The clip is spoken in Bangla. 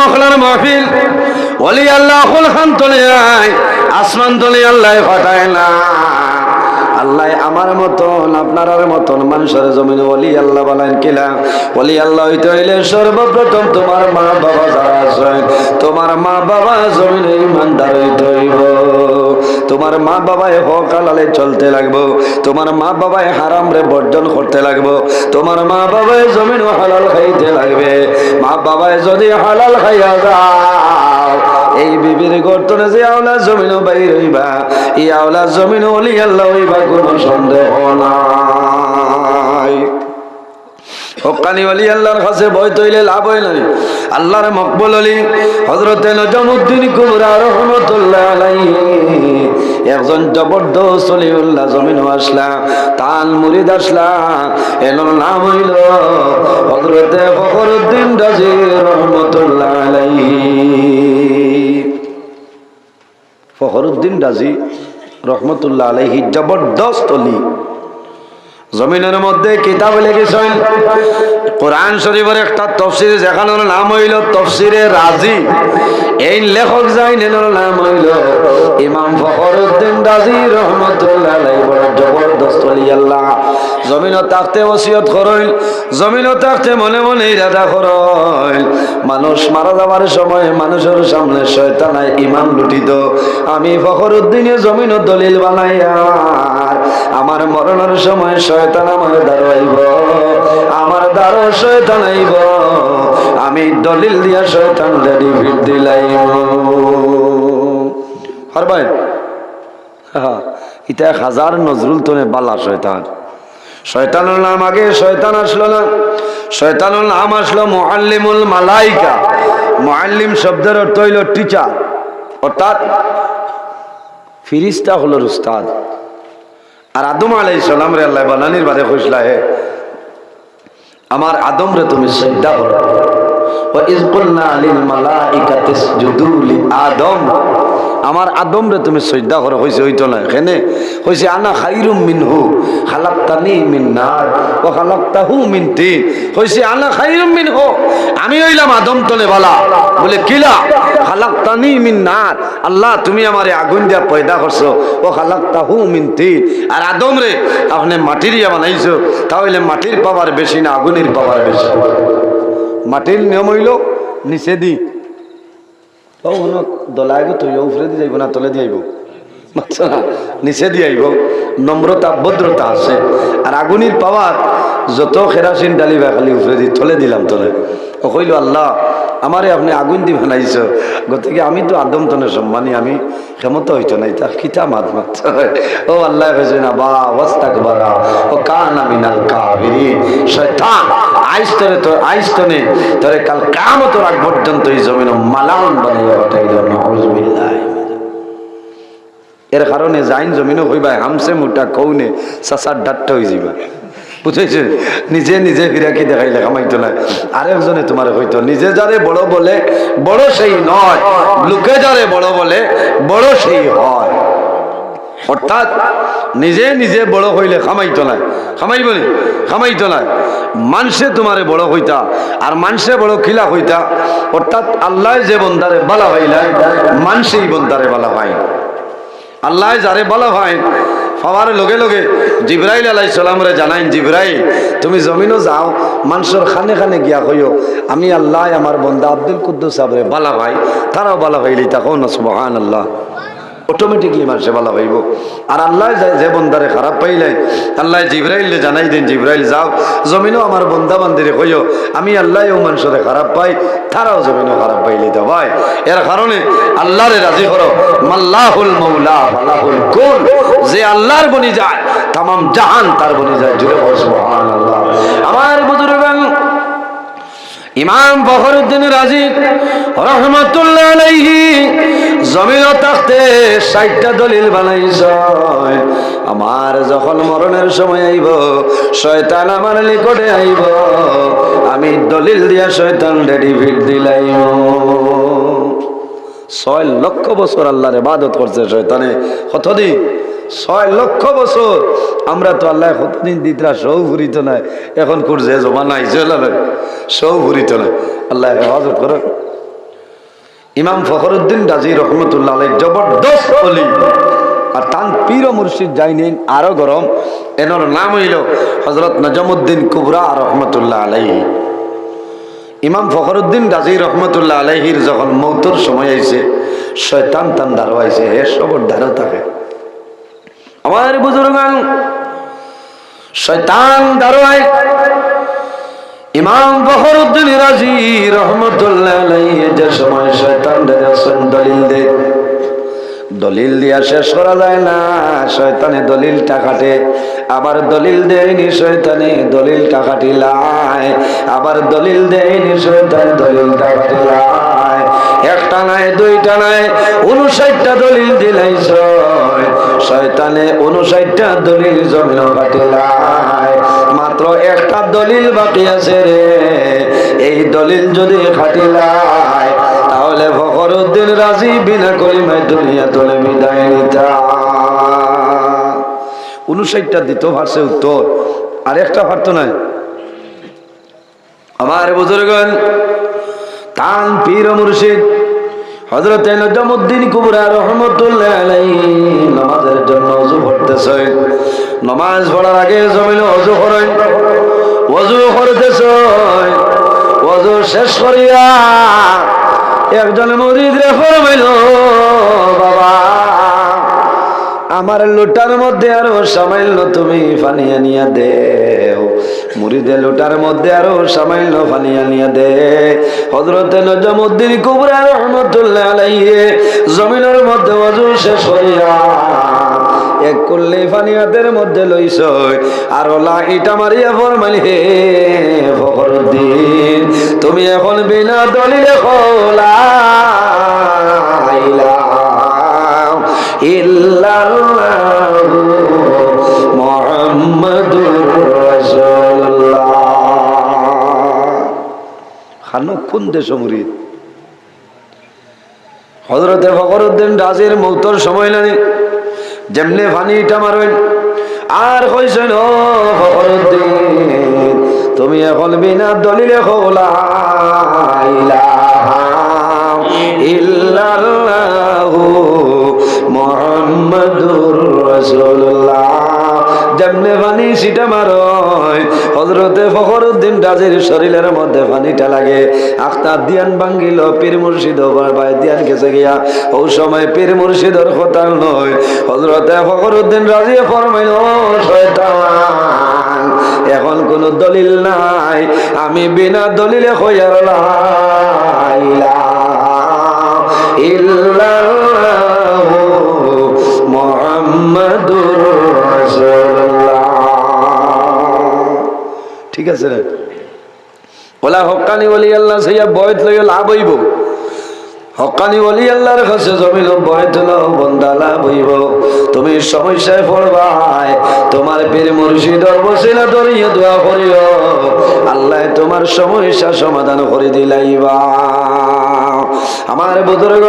মখলার মাহফিল। বলি আল্লাহ খান তলে আয়, আসমান তলে আল্লাহ ফাটায় না। আল্লাহ আমার মতন আপনার মতন মানুষের জমিন অলি আল্লাহ বলেন কিলা অলি আল্লাহ হইতে হইলে সর্বপ্রথম তোমার মা বাবা যারা আছেন, তোমার মা বাবা জমিনে ইমানদার হইতে হইব। তোমার মা বাবায় হক হালালে চলতে লাগবো। তোমার মা বাবায় হারাম রে বর্জন করতে লাগবো। তোমার মা বাবায় জমিন হালাল খাইতে লাগবে। মা বাবায় যদি হালাল খাইয়া যাও, এই বিবির গর্তনে যে আওলা জমিন বাইর হইবা, এই আওলা জমিন অলি আল্লাহ হইবা, কোনো সন্দেহ নাই। হকানি অলি আল্লাহর কাছে ভয় তৈলে লাভ হয় নাই। আল্লাহর মকবুল অলি হজরতে নজমুদ্দিন কুবরা রহমতুল্লাহ আলাইহি একজন জবরদস্ত অলিউল্লাহ জমিন আসলা, তাল মুরিদ আসলা, এনার নাম হইল হজরতে ফখরুদ্দিন রাজি রহমতুল্লাহ আলাইহি। ফখরুদ্দিন রাজি রহমতুল্লাহ আলাইহি জবরদস্ত অলি। জমিনের মধ্যে কিতাব লিখেছেন। কোরআন শরীফের একটা তফসির যেখানোর নাম হইল তফসিরে রাজি। এই লেখক যাই নাম হইল ইমাম ফখরুদ্দিন রাজি রহমতুল্লাহ বড় জবরদস্ত আল্লাহ। জমিনও তাকতে ওসিয়ত করইল, জমিনও তাকতে মনে মনে ইরাদা করইল। মানুষ মারা যাবার সময় মানুষের সামনে শয়তানায় ইমান লুটিত। আমি ফখরুদ্দিনে জমিনও দলিল বানাইয়া আমার মরণের সময় শয়তান আমার দাঁড়াইব, আমার দ্বারো শয়তান আইব। আমি দলিল দিয়া শয়তান রেডি ভিড় দিলাইব হরবাই ইটা এক হাজার নজরুল তোনে বালা শয়তান। শয়তানুর নাম আগে শয়তান আসলো না। শয়তানুর নাম আসলো মোহাল্লিমুল মালাইকা। মোহাল্লিম শব্দের অর্থ হইল টিচার অর্থাৎ ফিরিস্তা হলো উস্তাদ। আর আদম আলাই সালাম রে আল্লাহ বানানির বাদে খুশলা হে আমার আদম রে তুমি শ্রদ্ধা করো وإذ قلنا للملائكة اسجدوا لآدم আমার আদম রে তুমি শ্রদ্ধা করো হইছে হইতো না এখানে হইছে আনা খাইরুম মিনহু, খালাক্তানি মিন নার, ও খালাক্তাহু মিন তিন। হইছে আনা খাইরুম মিনহু, আমি হইলাম আদম তলে বালা। বলে কিলা খালাক্তানি মিন নার। আল্লাহ, তুমি আমারে আগুন দিয়া পয়দা করছ। ও খালাক্তাহু মিন তিন। আর আদম রে আপনি মাটির ইয়া বানাইছো, তাহলে মাটির পাওয়ার বেশি না আগুনের পাওয়ার বেশি? মাটির নিয়ম হইল নিচে ও হনো দলাইব তুই উপরে দিয়ে যাইব না, তলে দিয়ে আইব? নিচে দিয়ে আইব। নম্রতা ভদ্রতা আছে। আর আগুনির পাওয়ার যত খেরাসিন ডালিবা খালি উপরে দিয়ে তলে দিলাম তলে। ও কইল, আল্লাহ আমারে আপনি আগুন দি বানাইছ। গতিকে আমি তো আদম তনে সম্মানী, আমি ক্ষমতা হইতো নাই তা কিতা মাত মাত ও আল্লাহ না বা ওয়াস্তাক বারা ও কান মিনাল কাবিরি শয়তান, আইস তরে তো আইস তনে, তোরে কাল কামত রাখ পর্যন্ত এই জমিন মালাউন বানাইয়া ওঠাই দাও নাউজুবিল্লাহ। এর কারণে জাইন জমিনও হইবা হামসে মোটা কৌনে চাচার ডাট্টা হয়ে যাবা বুঝেছে নিজে নিজে ফিরাকি দেখাইলে, কামাইতো না। আরেকজনে তোমার হইতো নিজে যারে বড় বলে, বড় সেই নয়। লোকে যারে বড় বলে, বড় সেই হয়। অর্থাৎ, নিজে নিজে বড় হইলে খামাইতো না। খামাইব নি? খামাইতো না। মানুষে তোমারে বড় হইতা আর মানুষে বড় খিলা হইতা অর্থাৎ, আল্লাহ যে বন্দারে বালা হইলাই মানুষেই বন্দারে বালা হয়। আল্লাহ যারে বলা হয় হওয়ার লগে লগে জিব্রাইল আলাই সালামরে জানাইন, জিব্রাইল, তুমি জমিনও যাও, মানুষের খানে খানে গিয়া হইও। আমি আল্লাহ, আমার বন্ধা আব্দুল কুদ্দুস সাবরে বালা ভাই, তারাও বালা ভাই লিতা কো না আল্লাহ অটোমেটিকলি মানুষে ভালো হইব। আর আল্লাহ যে- বন্দারে খারাপ পাইলে, আল্লাহ জিব্রাইলে জানাই দেন, জিব্রাইল, যাও। জমিনও আমার বন্দা বান্দিরে কইও, আমি আল্লাহ ও মানুষরে খারাপ পাই, তারাও জমিনও খারাপ পাইলে তো ভাই। এর কারণে আল্লাহরে রাজি করো। মাল্লাহুল মৌলা মাল্লাহুল কুল। যে আল্লাহর বনি যায় তাম জাহান তার বনি যায়। জুড়ে বল, সুবহানাল্লাহ। আমার বুজুর্গান ইমাম ফখরুদ্দিন রাজি, রহমতুল্লাহ আলাইহি জমিন তাকতে ষাটটা দলিল বানাইছ। আমার যখন মরণের সময় আইব, শয়তান আমার নিকটে আইব। আমি দলিল দিয়া শয়তান রেডি ভিড় দিলাইব। ছয় লক্ষ বছর আল্লাহর ইবাদত করছে শয়তানে। কতদিন? ছয় লক্ষ বছর। আমরা তো আল্লাহ কতদিন দিতরা সৌ ফুরিত নাই। এখন করছে জমা নাই চলে সৌ ফুরিত নাই। আল্লাহ হেফাজত করে ইমাম ফখরুদ্দিন রাজি রহমতুল্লাহ আলাই জবরদস্ত অলি। আর তান পীর মুর্শিদ যাইনি আরও গরম। এনার নাম হইল হজরত নজমুদ্দিন কুবরা রহমতুল্লাহ আলাই ইমাম ফখরুদ্দিন রাজি রহমতুল্লাহ আলাইহির যখন মৌতর সময় আইছে, শয়তান তান দাঁড়াইছে হে সবর দাঁড়ো থাকে আমার বুজুর্গান, শয়তান দাঁড়ায় ইমাম ফখরুদ্দিন রাজি রহমতুল্লাহ যে সময় শয়তান দলিল দে দলিল দিয়া শেষ করা যায় না। শয়তানে দলিল টাকাটে আবার দলিল দেয়নি শয়তানে, দলিলটা কাটিলায় আবার দলিল দেয়নি শয়তানে, দলিলটা কাটিলায় একটা নাই, দুইটা নাই, উনষাটটা দলিল দিলাই শয়তানে উনষাটটা দলিল জমিন মাত্র একটা দলিল বাকি আছে রে। এই দলিল যদি খাটিলায় তাহলে ফখরুদ্দিন রাজি বিনা কলিমায় দুনিয়া তোলে বিদায় নিতা। উনষাটটা দিত ভার্সে উত্তর। আর একটা পারতো নাই। আমার বুজুর্গন তান পীর মুর্শিদ হজরত নজমুদ্দিন কুবরা রহমতুল্লাহ আলাইহি নামাজের জন্য অজু পড়তেছে নামাজ পড়ার আগে জমিন অজু করেন অজু করতেছ। অজু শেষ করিয়া একজন মরিদ রে ফরমাইল, বাবা, আমার লোটার মধ্যে আরও সামাইল তুমি, পানি আনিয়া দেও মুড়িদে লোটার মধ্যে আরও সামাইল পানি আনিয়া দে। হজরতে নজমুদ্দিন কুবরা রহমতুল্লাহ আলাইহি, জমিনের মধ্যে অজু শেষ হইয়া এক করলে হাতের মধ্যে লইছ। আর ওলা ইটা মারিয়া ফরমাইল, হে ফখরুদ্দিন, তুমি এখন বিনা দলিলে খোলা। খানো কোন দেশ মুরিদ। হজরতে ফখরুদ্দিন রাজের মৌতর সময় নাই যেমনে ফানিটা মারবেন। আর কইছেন ও ফখরুদ্দিন, তুমি এখন বিনা দলিলে ইলাহা ইল্লাল্লাহু মুহাম্মাদুর রাসূলুল্লাহ। যেমনে পানি সিটা মারয় হজরতে ফখরুদ্দিন রাজের শরীরের মধ্যে পানিটা লাগে। আখতার দিয়ান ভাঙ্গিল, পীর মুর্শিদ বাই দিয়ান গেছে গিয়া। ও সময় পীর মুর্শিদর হতাল নয়। হজরতে ফখরুদ্দিন রাজিয়ে ফরমাইল শয়তান, এখন কোন দলিল নাই। আমি বিনা দলিলে হইয়ার ইল্লাল্লাহু মুহাম্মাদুর রাসূলুল্লাহ ঠিক আছে রে? ওলা হকানি বলি আল্লাহ সেইয়া বয়ত লইয়া লাভ হইব। হকানি বলি আল্লাহর কাছে জমিল বয়ত লও, বন্দা লাভ হইব। তুমি সমস্যায় পড়বাই, তোমার পীর মুর্শিদর বসিলা ধরিয়া দোয়া করিও। আল্লাহ তোমার সমস্যা সমাধান করে দিলাইবা। আমার বুজুর্গ